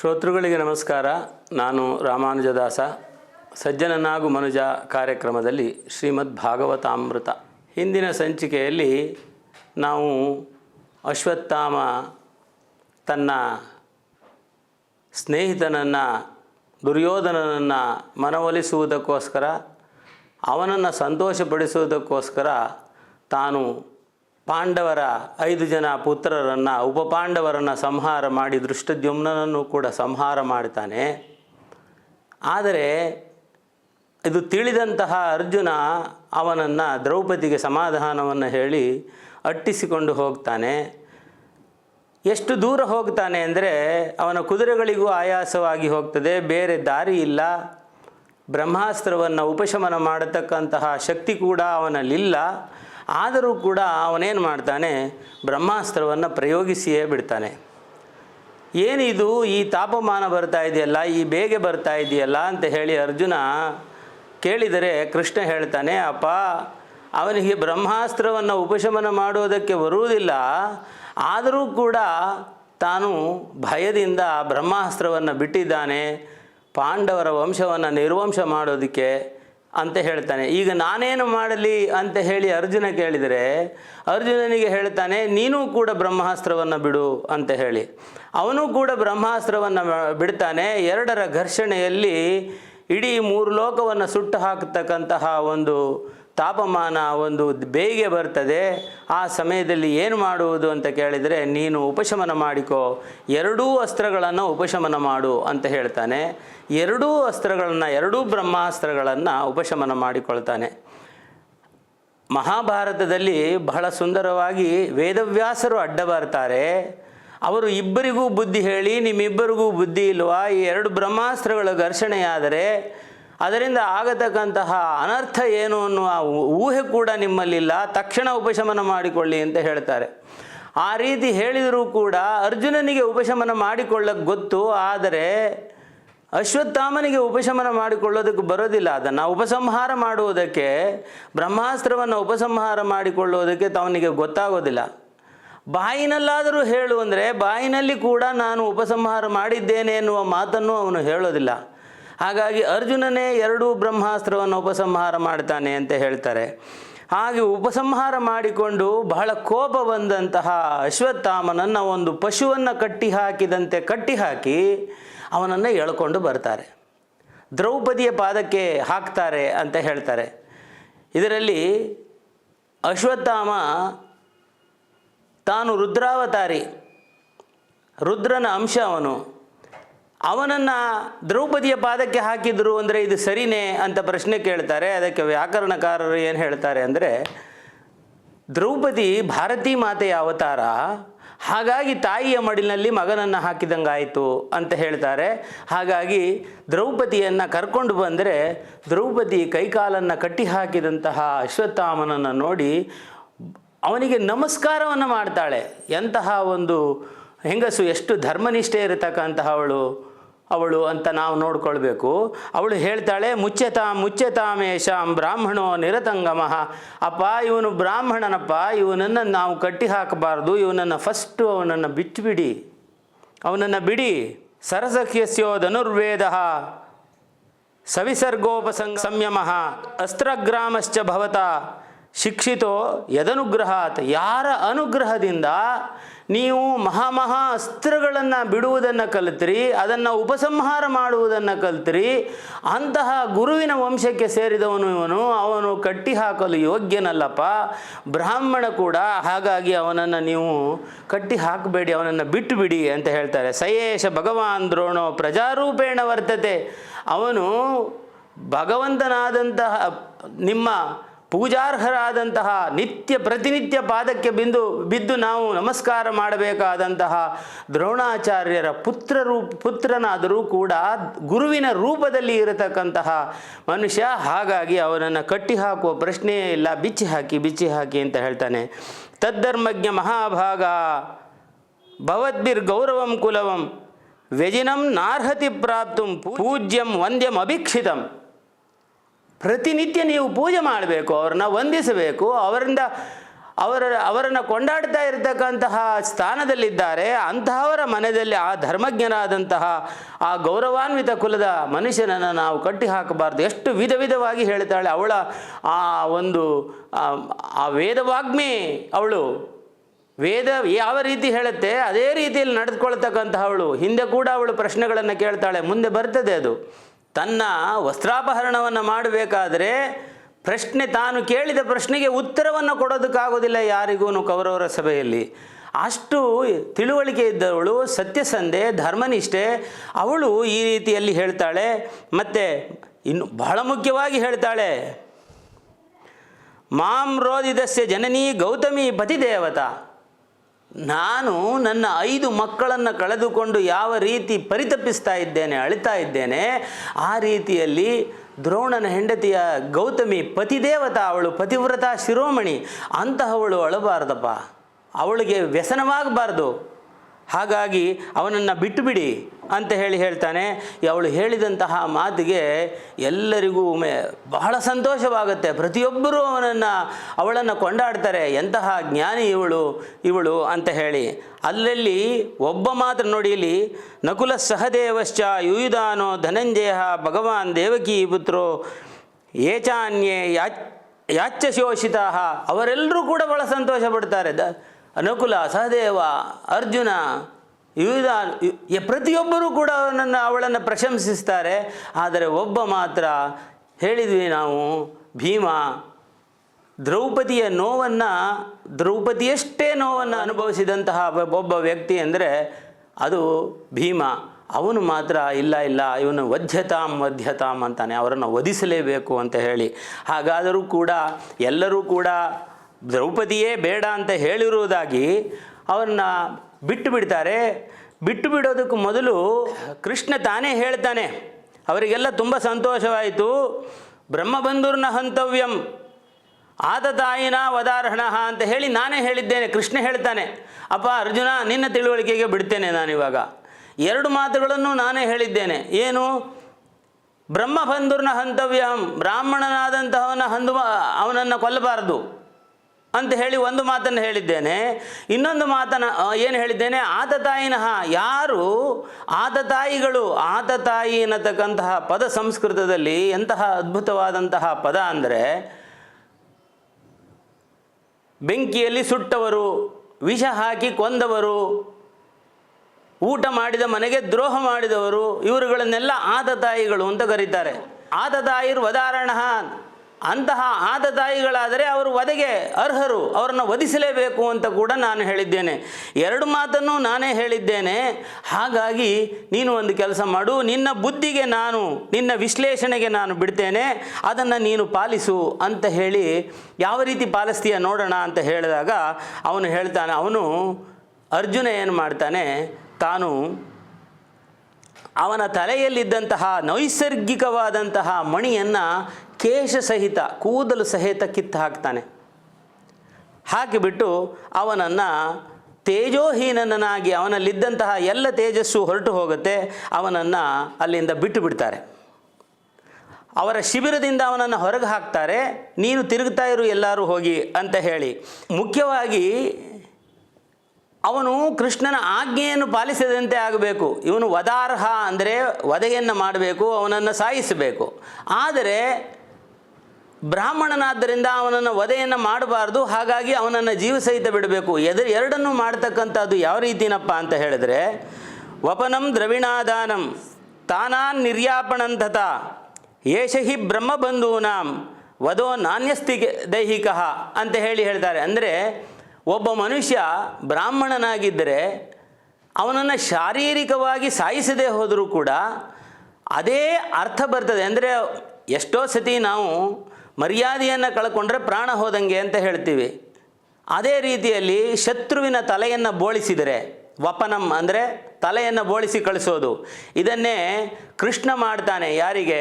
ಶ್ರೋತೃಗಳಿಗೆ ನಮಸ್ಕಾರ. ನಾನು ರಾಮಾನುಜದಾಸ. ಸಜ್ಜನನಾಗು ಮನುಜ ಕಾರ್ಯಕ್ರಮದಲ್ಲಿ ಶ್ರೀಮದ್ ಭಾಗವತಾಮೃತ. ಹಿಂದಿನ ಸಂಚಿಕೆಯಲ್ಲಿ ನಾವು ಅಶ್ವತ್ಥಾಮ ತನ್ನ ಸ್ನೇಹಿತನನ್ನು, ದುರ್ಯೋಧನನನ್ನು ಮನವೊಲಿಸುವುದಕ್ಕೋಸ್ಕರ, ಅವನನ್ನು ಸಂತೋಷಪಡಿಸುವುದಕ್ಕೋಸ್ಕರ ತಾನು ಪಾಂಡವರ ಐದು ಜನ ಪುತ್ರರನ್ನು ಉಪಪಾಂಡವರನ್ನು ಸಂಹಾರ ಮಾಡಿ ದೃಷ್ಟದ್ಯುಮ್ನನನ್ನು ಕೂಡ ಸಂಹಾರ ಮಾಡ್ತಾನೆ ಆದರೆ ಇದು ತಿಳಿದಂತಹ ಅರ್ಜುನ ಅವನನ್ನು ದ್ರೌಪದಿಗೆ ಸಮಾಧಾನವನ್ನು ಹೇಳಿ ಅಟ್ಟಿಸಿಕೊಂಡು ಹೋಗ್ತಾನೆ. ಎಷ್ಟು ದೂರ ಹೋಗ್ತಾನೆ ಅಂದರೆ ಅವನ ಕುದುರೆಗಳಿಗೂ ಆಯಾಸವಾಗಿ ಹೋಗ್ತದೆ, ಬೇರೆ ದಾರಿ ಇಲ್ಲ. ಬ್ರಹ್ಮಾಸ್ತ್ರವನ್ನು ಉಪಶಮನ ಮಾಡತಕ್ಕಂತಹ ಶಕ್ತಿ ಕೂಡ ಅವನಲ್ಲಿಲ್ಲ. ಆದರೂ ಕೂಡ ಅವನೇನು ಮಾಡ್ತಾನೆ, ಬ್ರಹ್ಮಾಸ್ತ್ರವನ್ನು ಪ್ರಯೋಗಿಸಿಯೇ ಬಿಡ್ತಾನೆ. ಏನಿದು, ಈ ತಾಪಮಾನ ಬರ್ತಾ ಇದೆಯಲ್ಲ, ಈ ಬೇಗೆ ಬರ್ತಾ ಇದೆಯಲ್ಲ ಅಂತ ಹೇಳಿ ಅರ್ಜುನ ಕೇಳಿದರೆ ಕೃಷ್ಣ ಹೇಳ್ತಾನೆ, ಅಪ್ಪ, ಅವನಿಗೆ ಬ್ರಹ್ಮಾಸ್ತ್ರವನ್ನು ಉಪಶಮನ ಮಾಡುವುದಕ್ಕೆ ಬರುವುದಿಲ್ಲ. ಆದರೂ ಕೂಡ ತಾನು ಭಯದಿಂದ ಬ್ರಹ್ಮಾಸ್ತ್ರವನ್ನು ಬಿಟ್ಟಿದ್ದಾನೆ. ಪಾಂಡವರ ವಂಶವನ್ನು ನಿರ್ವಂಶ ಮಾಡೋದಕ್ಕೆ ಅಂತ ಹೇಳ್ತಾನೆ. ಈಗ ನಾನೇನು ಮಾಡಲಿ ಅಂತ ಹೇಳಿ ಅರ್ಜುನ ಕೇಳಿದರೆ, ಅರ್ಜುನನಿಗೆ ಹೇಳ್ತಾನೆ, ನೀನು ಕೂಡ ಬ್ರಹ್ಮಾಸ್ತ್ರವನ್ನು ಬಿಡು ಅಂತ ಹೇಳಿ. ಅವನು ಕೂಡ ಬ್ರಹ್ಮಾಸ್ತ್ರವನ್ನು ಬಿಡ್ತಾನೆ. ಎರಡರ ಘರ್ಷಣೆಯಲ್ಲಿ ಇಡೀ ಮೂರು ಲೋಕವನ್ನು ಸುಟ್ಟು ಹಾಕತಕ್ಕಂತಹ ಒಂದು ತಾಪಮಾನ ಒಂದು ಬೇಗೆ ಬರ್ತದೆ, ಆ ಸಮಯದಲ್ಲಿ ಏನು ಮಾಡುವುದು ಅಂತ ಕೇಳಿದರೆ, ನೀನು ಉಪಶಮನ ಮಾಡಿಕೋ, ಎರಡೂ ಅಸ್ತ್ರಗಳನ್ನು ಉಪಶಮನ ಮಾಡು ಅಂತ ಹೇಳ್ತಾನೆ. ಎರಡೂ ಅಸ್ತ್ರಗಳನ್ನು, ಎರಡೂ ಬ್ರಹ್ಮಾಸ್ತ್ರಗಳನ್ನು ಉಪಶಮನ ಮಾಡಿಕೊಳ್ತಾನೆ. ಮಹಾಭಾರತದಲ್ಲಿ ಬಹಳ ಸುಂದರವಾಗಿ ವೇದವ್ಯಾಸರು ಅಡ್ಡ ಬರ್ತಾರೆ. ಅವರು ಇಬ್ಬರಿಗೂ ಬುದ್ಧಿ ಹೇಳಿ, ನಿಮ್ಮಿಬ್ಬರಿಗೂ ಬುದ್ಧಿ ಇಲ್ವಾ? ಈ ಎರಡು ಬ್ರಹ್ಮಾಸ್ತ್ರಗಳ ಘರ್ಷಣೆಯಾದರೆ ಅದರಿಂದ ಆಗತಕ್ಕಂತಹ ಅನರ್ಥ ಏನು ಅನ್ನುವ ಊಹೆ ಕೂಡ ನಿಮ್ಮಲ್ಲಿಲ್ಲ. ತಕ್ಷಣ ಉಪಶಮನ ಮಾಡಿಕೊಳ್ಳಿ ಅಂತ ಹೇಳ್ತಾರೆ. ಆ ರೀತಿ ಹೇಳಿದರೂ ಕೂಡ ಅರ್ಜುನನಿಗೆ ಉಪಶಮನ ಮಾಡಿಕೊಳ್ಳಕ್ಕೆ ಗೊತ್ತು, ಆದರೆ ಅಶ್ವತ್ಥಾಮನಿಗೆ ಉಪಶಮನ ಮಾಡಿಕೊಳ್ಳೋದಕ್ಕೆ ಬರೋದಿಲ್ಲ. ಅದನ್ನು ಉಪಸಂಹಾರ ಮಾಡುವುದಕ್ಕೆ, ಬ್ರಹ್ಮಾಸ್ತ್ರವನ್ನು ಉಪಸಂಹಾರ ಮಾಡಿಕೊಳ್ಳುವುದಕ್ಕೆ ತವನಿಗೆ ಗೊತ್ತಾಗೋದಿಲ್ಲ. ಬಾಯಿನಲ್ಲಾದರೂ ಹೇಳು ಅಂದರೆ, ಬಾಯಿನಲ್ಲಿ ಕೂಡ ನಾನು ಉಪಸಂಹಾರ ಮಾಡಿದ್ದೇನೆ ಎನ್ನುವ ಮಾತನ್ನು ಅವನು ಹೇಳೋದಿಲ್ಲ. ಹಾಗಾಗಿ ಅರ್ಜುನನೇ ಎರಡೂ ಬ್ರಹ್ಮಾಸ್ತ್ರವನ್ನು ಉಪಸಂಹಾರ ಮಾಡ್ತಾನೆ ಅಂತ ಹೇಳ್ತಾರೆ. ಹಾಗೆ ಉಪಸಂಹಾರ ಮಾಡಿಕೊಂಡು ಬಹಳ ಕೋಪ ಬಂದಂತಹ ಅಶ್ವತ್ಥಾಮನನ್ನು ಒಂದು ಪಶುವನ್ನು ಕಟ್ಟಿ ಹಾಕಿದಂತೆ ಕಟ್ಟಿ ಹಾಕಿ ಅವನನ್ನು ಎಳ್ಕೊಂಡು ಬರ್ತಾರೆ. ದ್ರೌಪದಿಯ ಪಾದಕ್ಕೆ ಹಾಕ್ತಾರೆ ಅಂತ ಹೇಳ್ತಾರೆ. ಇದರಲ್ಲಿ ಅಶ್ವತ್ಥಾಮ ತಾನು ರುದ್ರಾವತಾರಿ. ರುದ್ರನ ಅಂಶ ಅವನು. ಅವನನ್ನು ದ್ರೌಪದಿಯ ಪಾದಕ್ಕೆ ಹಾಕಿದರು ಅಂದರೆ ಇದು ಸರಿನೇ ಅಂತ ಪ್ರಶ್ನೆ ಕೇಳ್ತಾರೆ. ಅದಕ್ಕೆ ವ್ಯಾಕರಣಕಾರರು ಏನು ಹೇಳ್ತಾರೆ ಅಂದರೆ, ದ್ರೌಪದಿ ಭಾರತೀ ಮಾತೆಯ ಅವತಾರ, ಹಾಗಾಗಿ ತಾಯಿಯ ಮಡಿಲಿನಲ್ಲಿ ಮಗನನ್ನು ಹಾಕಿದಂಗಾಯಿತು ಅಂತ ಹೇಳ್ತಾರೆ. ಹಾಗಾಗಿ ದ್ರೌಪದಿಯನ್ನು ಕರ್ಕೊಂಡು ಬಂದರೆ ದ್ರೌಪದಿ ಕೈಕಾಲನ್ನು ಕಟ್ಟಿ ಹಾಕಿದಂತಹ ಅಶ್ವತ್ಥಾಮನನ್ನು ನೋಡಿ ಅವನಿಗೆ ನಮಸ್ಕಾರವನ್ನು ಮಾಡ್ತಾಳೆ. ಎಂತಹ ಒಂದು ಹೆಂಗಸು, ಎಷ್ಟು ಧರ್ಮನಿಷ್ಠೆ ಇರತಕ್ಕಂತಹ ಅವಳು ಅಂತ ನಾವು ನೋಡ್ಕೊಳ್ಬೇಕು. ಅವಳು ಹೇಳ್ತಾಳೆ, ಮುಚ್ಚತಾ ಮುಚ್ಚತಾಮೇಶಾಂ ಬ್ರಾಹ್ಮಣೋ ನಿರತಂಗಮಃ. ಅಪ್ಪ, ಇವನು ಬ್ರಾಹ್ಮಣನಪ್ಪ ಇವನನ್ನು ನಾವು ಕಟ್ಟಿ ಹಾಕಬಾರ್ದು. ಇವನನ್ನು ಫಸ್ಟು ಅವನನ್ನು ಬಿಟ್ಟುಬಿಡಿ ಅವನನ್ನು ಬಿಡಿ. ಸರಸಖ್ಯಸ್ಯೋ ಧನುರ್ವೇದ ಸವಿಸರ್ಗೋಪಸಂಗ ಸಂಯಮ ಅಸ್ತ್ರಗ್ರಾಮಶ್ಚ ಭವತ. ಶಿಕ್ಷಿತೋ ಯದನುಗ್ರಹಾತ್. ಯಾರ ಅನುಗ್ರಹದಿಂದ ನೀವು ಮಹಾಮಹಾ ಅಸ್ತ್ರಗಳನ್ನು ಬಿಡುವುದನ್ನು ಕಲಿತ್ರಿ, ಅದನ್ನು ಉಪಸಂಹಾರ ಮಾಡುವುದನ್ನು ಕಲಿತ್ರಿ, ಅಂತಹ ಗುರುವಿನ ವಂಶಕ್ಕೆ ಸೇರಿದವನು ಇವನು, ಅವನು ಕಟ್ಟಿ ಹಾಕಲು ಯೋಗ್ಯನಲ್ಲಪ್ಪ. ಬ್ರಾಹ್ಮಣ ಕೂಡ ಹಾಗಾಗಿ ಅವನನ್ನು ನೀವು ಕಟ್ಟಿ ಹಾಕಬೇಡಿ, ಅವನನ್ನು ಬಿಟ್ಟು ಬಿಡಿ ಅಂತ ಹೇಳ್ತಾರೆ. ಸಯೇಶ ಭಗವಾನ್ ದ್ರೋಣೋ ಪ್ರಜಾರೂಪೇಣ ವರ್ತತೆ. ಅವನು ಭಗವಂತನಾದಂತಹ ನಿಮ್ಮ ಪೂಜಾರ್ಹರಾದಂತಹ ನಿತ್ಯ ಪ್ರತಿನಿತ್ಯ ಪಾದಕ್ಕೆ ಬಿಂದು ಬಿದ್ದು ನಾವು ನಮಸ್ಕಾರ ಮಾಡಬೇಕಾದಂತಹ ದ್ರೋಣಾಚಾರ್ಯರ ಪುತ್ರರು ಪುತ್ರನಾದರೂ ಕೂಡ ಗುರುವಿನ ರೂಪದಲ್ಲಿ ಇರತಕ್ಕಂತಹ ಮನುಷ್ಯ. ಹಾಗಾಗಿ ಅವನನ್ನು ಕಟ್ಟಿ ಹಾಕುವ ಪ್ರಶ್ನೆಯೇ ಇಲ್ಲ. ಬಿಚ್ಚಿ ಹಾಕಿ ಬಿಚ್ಚಿ ಹಾಕಿ ಅಂತ ಹೇಳ್ತಾನೆ. ತದ್ಧರ್ಮಜ್ಞ ಮಹಾಭಾಗ ಭವದ್ಭಿರ್ ಗೌರವಂ ಕುಲವಂ ವ್ಯಜಿನಂ ನಾರ್ಹತಿ ಪ್ರಾಪ್ತು ಪೂಜ್ಯಂ ವಂದ್ಯಂ ಅಭಿಕ್ಷಿತಂ ಪ್ರತಿನಿತ್ಯ ನೀವು ಪೂಜೆ ಮಾಡಬೇಕು, ಅವ್ರನ್ನ ವಂದಿಸಬೇಕು, ಅವರಿಂದ ಅವರ, ಅವರನ್ನು ಕೊಂಡಾಡ್ತಾ ಇರತಕ್ಕಂತಹ ಸ್ಥಾನದಲ್ಲಿದ್ದಾರೆ, ಅಂತಹವರ ಮನೆಯಲ್ಲಿ ಆ ಧರ್ಮಜ್ಞನಾದಂತಹ, ಆ ಗೌರವಾನ್ವಿತ ಕುಲದ ಮನುಷ್ಯನನ್ನು ನಾವು ಕಟ್ಟಿ ಹಾಕಬಾರ್ದು ಎಷ್ಟು ವಿಧ ವಿಧವಾಗಿ ಹೇಳ್ತಾಳೆ ಅವಳ ಆ ಒಂದು ಆ- ವೇದವಾಗ್ಮಿ ಅವಳು. ವೇದ ಯಾವ ರೀತಿ ಹೇಳುತ್ತೆ, ಅದೇ ರೀತಿಯಲ್ಲಿ ನಡೆದುಕೊಳ್ತಕ್ಕಂತಹವಳು. ಹಿಂದೆ ಕೂಡ ಅವಳು ಪ್ರಶ್ನೆಗಳನ್ನು ಕೇಳ್ತಾಳೆ, ಮುಂದೆ ಬರ್ತದೆ ಅದು. ತನ್ನ ವಸ್ತ್ರಾಪಹರಣವನ್ನು ಮಾಡಬೇಕಾದ್ರೆ ಪ್ರಶ್ನೆ ತಾನು ಕೇಳಿದ ಪ್ರಶ್ನೆಗೆ ಉತ್ತರವನ್ನು ಕೊಡೋದಕ್ಕಾಗೋದಿಲ್ಲ ಯಾರಿಗೂ ಕೌರವರ ಸಭೆಯಲ್ಲಿ. ಅಷ್ಟು ತಿಳುವಳಿಕೆ ಇದ್ದವಳು, ಸತ್ಯಸಂಧೆ, ಧರ್ಮನಿಷ್ಠೆ, ಅವಳು ಈ ರೀತಿಯಲ್ಲಿ ಹೇಳ್ತಾಳೆ, ಮತ್ತು ಇನ್ನು ಬಹಳ ಮುಖ್ಯವಾಗಿ ಹೇಳ್ತಾಳೆ, ಮಾಂ ರೋದಿದಸ್ಯ ಜನನೀ ಗೌತಮಿ ಪತಿದೇವತಾ. ನಾನು ನನ್ನ ಐದು ಮಕ್ಕಳನ್ನು ಕಳೆದುಕೊಂಡು ಯಾವ ರೀತಿ ಪರಿತಪಿಸ್ತಾ ಇದ್ದೇನೆ, ಅಳಿತಾ ಇದ್ದೇನೆ, ಆ ರೀತಿಯಲ್ಲಿ ದ್ರೋಣನ ಹೆಂಡತಿಯ ಗೌತಮಿ ಪತಿದೇವತ, ಅವಳು ಪತಿವ್ರತ ಶಿರೋಮಣಿ, ಅಂತಹವಳು ಅಳಬಾರ್ದಪ್ಪ. ಅವಳಿಗೆ ವ್ಯಸನವಾಗಬಾರ್ದು. ಹಾಗಾಗಿ ಅವನನ್ನು ಬಿಟ್ಟು ಬಿಡಿ ಅಂತ ಹೇಳಿ ಹೇಳ್ತಾನೆ. ಅವಳು ಹೇಳಿದಂತಹ ಮಾತಿಗೆ ಎಲ್ಲರಿಗೂ ಬಹಳ ಸಂತೋಷವಾಗುತ್ತೆ. ಪ್ರತಿಯೊಬ್ಬರೂ ಅವನನ್ನು, ಅವಳನ್ನು ಕೊಂಡಾಡ್ತಾರೆ. ಎಂತಹ ಜ್ಞಾನಿ ಇವಳು ಇವಳು ಅಂತ ಹೇಳಿ. ಅಲ್ಲಲ್ಲಿ ಒಬ್ಬ ಮಾತ್ರ ನೋಡಿಲಿ ನಕುಲ ಸಹದೇವಶ್ಚ ಯುಯುಧಾನೋ ಧನಂಜಯ ಭಗವಾನ್ ದೇವಕಿ ಪುತ್ರೋ ಏಚಾನ್ಯೇ ಯಾಚ್, ಯಾಚ್ಯಶೋಷಿತಾ. ಅವರೆಲ್ಲರೂ ಕೂಡ ಬಹಳ ಸಂತೋಷ ಪಡ್ತಾರೆ ಅನುಕುಲ, ಸಹದೇವ, ಅರ್ಜುನ ವಿವಿಧ ಪ್ರತಿಯೊಬ್ಬರೂ ಕೂಡ ಅವನನ್ನು ಅವಳನ್ನು ಪ್ರಶಂಸಿಸ್ತಾರೆ. ಆದರೆ ಒಬ್ಬ ಮಾತ್ರ ಹೇಳಿದ್ವಿ ನಾವು, ಭೀಮ, ದ್ರೌಪದಿಯ ನೋವನ್ನು, ದ್ರೌಪದಿಯಷ್ಟೇ ನೋವನ್ನು ಅನುಭವಿಸಿದಂತಹ ಒಬ್ಬ- ವ್ಯಕ್ತಿ ಅಂದರೆ ಅದು ಭೀಮ. ಅವನು ಮಾತ್ರ ಇಲ್ಲ ಇಲ್ಲ, ಇವನು ವಧ್ಯತಾಂ ವಧ್ಯತಾಂ ಅಂತಾನೆ, ಅವರನ್ನು ವಧಿಸಲೇಬೇಕು ಅಂತ ಹೇಳಿ. ಹಾಗಾದರೂ ಕೂಡ ಎಲ್ಲರೂ ಕೂಡ ದ್ರೌಪದಿಯೇ ಬೇಡ ಅಂತ ಹೇಳಿರುವುದಾಗಿ ಅವನ್ನ ಬಿಟ್ಟು ಬಿಡ್ತಾರೆ. ಬಿಟ್ಟು ಬಿಡೋದಕ್ಕೂ ಮೊದಲು ಕೃಷ್ಣ ತಾನೇ ಹೇಳ್ತಾನೆ, ಅವರಿಗೆಲ್ಲ ತುಂಬ ಸಂತೋಷವಾಯಿತು. ಬ್ರಹ್ಮಬಂಧುರ್ನ ಹಂತವ್ಯಂ, ಆದ ತಾಯಿನ ವದಾರ್ಹಣ ಅಂತ ಹೇಳಿ ನಾನೇ ಹೇಳಿದ್ದೇನೆ, ಕೃಷ್ಣ ಹೇಳ್ತಾನೆ. ಅಪ್ಪ ಅರ್ಜುನ, ನಿನ್ನ ತಿಳುವಳಿಕೆಗೆ ಬಿಡ್ತೇನೆ ನಾನಿವಾಗ ಎರಡು ಮಾತುಗಳನ್ನು ನಾನೇ ಹೇಳಿದ್ದೇನೆ. ಏನು? ಬ್ರಹ್ಮಬಂಧುರ್ನ ಹಂತವ್ಯಂ, ಬ್ರಾಹ್ಮಣನಾದಂತಹವನ ಹಂದು ಅವನನ್ನು ಕೊಲ್ಲಬಾರದು. ಅಂತ ಹೇಳಿ ಒಂದು ಮಾತನ್ನು ಹೇಳಿದ್ದೇನೆ. ಇನ್ನೊಂದು ಮಾತನ್ನು ಏನು ಹೇಳಿದ್ದೇನೆ? ಆತ ತಾಯಿನಃ ಯಾರು ಆತ ತಾಯಿಗಳು ಆತ ತಾಯಿ ಅನ್ನತಕ್ಕಂತಹ ಪದ ಸಂಸ್ಕೃತದಲ್ಲಿ ಎಂತಹ ಅದ್ಭುತವಾದಂತಹ ಪದ ಅಂದರೆ, ಬೆಂಕಿಯಲ್ಲಿ ಸುಟ್ಟವರು, ವಿಷ ಹಾಕಿ ಕೊಂದವರು, ಊಟ ಮಾಡಿದ ಮನೆಗೆ ದ್ರೋಹ ಮಾಡಿದವರು, ಇವರುಗಳನ್ನೆಲ್ಲ ಆದ ತಾಯಿಗಳು ಅಂತ ಕರೀತಾರೆ. ಆದ ತಾಯಿರು ವದಾರಣ. ಅಂತಹ ಆದ ತಾಯಿಗಳಾದರೆ ಅವರು ವಧೆಗೆ ಅರ್ಹರು, ಅವರನ್ನು ವಧಿಸಲೇಬೇಕು ಅಂತ ಕೂಡ ನಾನು ಹೇಳಿದ್ದೇನೆ. ಎರಡು ಮಾತನ್ನು ನಾನೇ ಹೇಳಿದ್ದೇನೆ. ಹಾಗಾಗಿ ನೀನು ಒಂದು ಕೆಲಸ ಮಾಡು, ನಿನ್ನ ಬುದ್ಧಿಗೆ ನಾನು, ನಿನ್ನ ವಿಶ್ಲೇಷಣೆಗೆ ನಾನು ಬಿಡ್ತೇನೆ, ಅದನ್ನು ನೀನು ಪಾಲಿಸು ಅಂತ ಹೇಳಿ ಯಾವ ರೀತಿ ಪಾಲಿಸ್ತೀಯ ನೋಡೋಣ ಅಂತ ಹೇಳಿದಾಗ ಅವನು ಹೇಳ್ತಾನೆ, ಅವನು ಅರ್ಜುನ ಏನು ಮಾಡ್ತಾನೆ, ತಾನು ಅವನ ತಲೆಯಲ್ಲಿದ್ದಂತಹ ನೈಸರ್ಗಿಕವಾದಂತಹ ಮಣಿಯನ್ನು ಕೇಶ ಸಹಿತ, ಕೂದಲು ಸಹಿತ ಕಿತ್ತು ಹಾಕ್ತಾನೆ. ಹಾಕಿಬಿಟ್ಟು ಅವನನ್ನು ತೇಜೋಹೀನನಾಗಿ ಅವನಲ್ಲಿದ್ದಂತಹ ಎಲ್ಲ ತೇಜಸ್ಸು ಹೊರಟು ಹೋಗುತ್ತೆ, ಅವನನ್ನು ಅಲ್ಲಿಂದ ಬಿಟ್ಟು ಬಿಡ್ತಾರೆ. ಅವರ ಶಿಬಿರದಿಂದ ಅವನನ್ನು ಹೊರಗೆ ಹಾಕ್ತಾರೆ, ನೀನು ತಿರುಗ್ತಾ ಇರು, ಎಲ್ಲರೂ ಹೋಗಿ ಅಂತ ಹೇಳಿ. ಮುಖ್ಯವಾಗಿ ಅವನು ಕೃಷ್ಣನ ಆಜ್ಞೆಯನ್ನು ಪಾಲಿಸದಂತೆ ಆಗಬೇಕು. ಇವನು ವದಾರ್ಹ ಅಂದರೆ ವಧೆಯನ್ನು ಮಾಡಬೇಕು, ಅವನನ್ನು ಸಾಯಿಸಬೇಕು. ಆದರೆ ಬ್ರಾಹ್ಮಣನಾದ್ದರಿಂದ ಅವನನ್ನು ವಧೆಯನ್ನು ಮಾಡಬಾರ್ದು, ಹಾಗಾಗಿ ಅವನನ್ನು ಜೀವ ಸಹಿತ ಬಿಡಬೇಕು. ಎದುರು ಎರಡನ್ನೂ ಮಾಡ್ತಕ್ಕಂಥದ್ದು ಯಾವ ರೀತಿನಪ್ಪ ಅಂತ ಹೇಳಿದ್ರೆ, ವಪನಂ ದ್ರವಿಣಾದಾನಂ ತಾನಾನ್ ನಿರ್ಯಾಪಣಂತತ, ಏಷ ಹಿ ಬ್ರಹ್ಮಬಂಧೂನಾಂ ವಧೋ ನಾಣ್ಯಸ್ತಿ ದೈಹಿಕ ಅಂತ ಹೇಳಿ ಹೇಳ್ತಾರೆ. ಅಂದರೆ ಒಬ್ಬ ಮನುಷ್ಯ ಬ್ರಾಹ್ಮಣನಾಗಿದ್ದರೆ ಅವನನ್ನು ಶಾರೀರಿಕವಾಗಿ ಸಾಯಿಸದೇ ಹೋದರೂ ಕೂಡ ಅದೇ ಅರ್ಥ ಬರ್ತದೆ. ಅಂದರೆ ಎಷ್ಟೋ ಸತಿ ನಾವು ಮರ್ಯಾದೆಯನ್ನು ಕಳ್ಕೊಂಡ್ರೆ ಪ್ರಾಣ ಹೋದಂಗೆ ಅಂತ ಹೇಳ್ತೀವಿ. ಅದೇ ರೀತಿಯಲ್ಲಿ ಶತ್ರುವಿನ ತಲೆಯನ್ನು ಬೋಳಿಸಿದರೆ, ವಪನಂ ಅಂದರೆ ತಲೆಯನ್ನು ಬೋಳಿಸಿ ಕಳಿಸೋದು. ಇದನ್ನೇ ಕೃಷ್ಣ ಮಾಡ್ತಾನೆ ಯಾರಿಗೆ?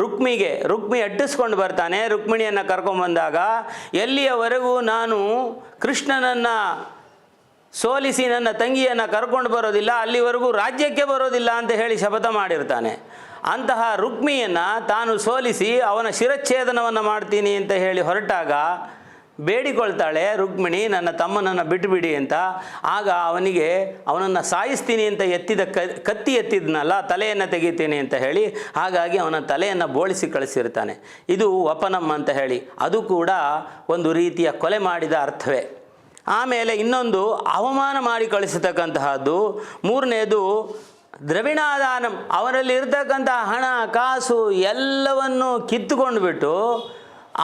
ರುಕ್ಮಿಗೆ. ರುಕ್ಮಿ ಅಟ್ಟಿಸ್ಕೊಂಡು ಬರ್ತಾನೆ, ರುಕ್ಮಿಣಿಯನ್ನು ಕರ್ಕೊಂಬಂದಾಗ. ಎಲ್ಲಿಯವರೆಗೂ ನಾನು ಕೃಷ್ಣನನ್ನು ಸೋಲಿಸಿ ನನ್ನ ತಂಗಿಯನ್ನು ಕರ್ಕೊಂಡು ಬರೋದಿಲ್ಲ, ಅಲ್ಲಿವರೆಗೂ ರಾಜ್ಯಕ್ಕೆ ಬರೋದಿಲ್ಲ ಅಂತ ಹೇಳಿ ಶಪಥ ಮಾಡಿರ್ತಾನೆ. ಅಂತಹ ರುಕ್ಮಿಯನ್ನು ತಾನು ಸೋಲಿಸಿ ಅವನ ಶಿರಚ್ಛೇದನವನ್ನು ಮಾಡ್ತೀನಿ ಅಂತ ಹೇಳಿ ಹೊರಟಾಗ ಬೇಡಿಕೊಳ್ತಾಳೆ, ರುಕ್ಮಿಣಿ, ನನ್ನ ತಮ್ಮನನ್ನು ಬಿಟ್ಟುಬಿಡಿ ಅಂತ. ಆಗ ಅವನಿಗೆ, ಅವನನ್ನು ಸಾಯಿಸ್ತೀನಿ ಅಂತ ಎತ್ತಿದ ಕತ್ತಿ ಎತ್ತಿದ್ನಲ್ಲ, ತಲೆಯನ್ನು ತೆಗಿತೀನಿ ಅಂತ ಹೇಳಿ, ಹಾಗಾಗಿ ಅವನ ತಲೆಯನ್ನು ಬೋಳಿಸಿ ಕಳಿಸಿರ್ತಾನೆ. ಇದು ವಪನಂ ಅಂತ ಹೇಳಿ. ಅದು ಕೂಡ ಒಂದು ರೀತಿಯ ಕೊಲೆ ಮಾಡಿದ ಅರ್ಥವೇ. ಆಮೇಲೆ ಇನ್ನೊಂದು ಅವಮಾನ ಮಾಡಿ ಕಳಿಸತಕ್ಕಂತಹದ್ದು. ಮೂರನೇದು ದ್ರವಿಣಾದಾನಂ ಅವನಲ್ಲಿ ಇರ್ತಕ್ಕಂಥ ಹಣ, ಕಾಸು ಎಲ್ಲವನ್ನು ಕಿತ್ತುಕೊಂಡು ಬಿಟ್ಟು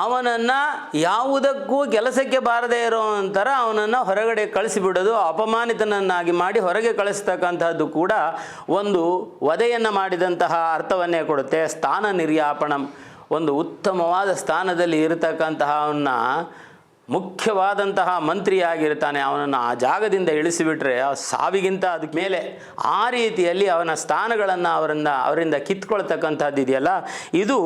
ಅವನನ್ನು ಯಾವುದಕ್ಕೂ ಕೆಲಸಕ್ಕೆ ಬಾರದೇ ಇರೋ ಒಂಥರ ಅವನನ್ನು ಹೊರಗಡೆ ಕಳಿಸಿಬಿಡೋದು, ಅಪಮಾನಿತನನ್ನಾಗಿ ಮಾಡಿ ಹೊರಗೆ ಕಳಿಸ್ತಕ್ಕಂಥದ್ದು ಕೂಡ ಒಂದು ವಧೆಯನ್ನು ಮಾಡಿದಂತಹ ಅರ್ಥವನ್ನೇ ಕೊಡುತ್ತೆ. ಸ್ಥಾನ ನಿರ್ಯಾಪಣಂ, ಒಂದು ಉತ್ತಮವಾದ ಸ್ಥಾನದಲ್ಲಿ ಇರತಕ್ಕಂತಹವನ್ನ ಮುಖ್ಯವಾದಂತಹ ಮಂತ್ರಿಯಾಗಿರ್ತಾನೆ, ಅವನನ್ನು ಆ ಜಾಗದಿಂದ ಇಳಿಸಿಬಿಟ್ರೆ ಸಾವಿಗಿಂತ ಅದಕ್ಕೆ ಮೇಲೆ ಆ ರೀತಿಯಲ್ಲಿ ಅವನ ಸ್ಥಾನಗಳನ್ನು ಅವರಿಂದ ಅವರಿಂದ ಕಿತ್ಕೊಳ್ತಕ್ಕಂಥದ್ದು ಇದೆಯಲ್ಲ, ಇದು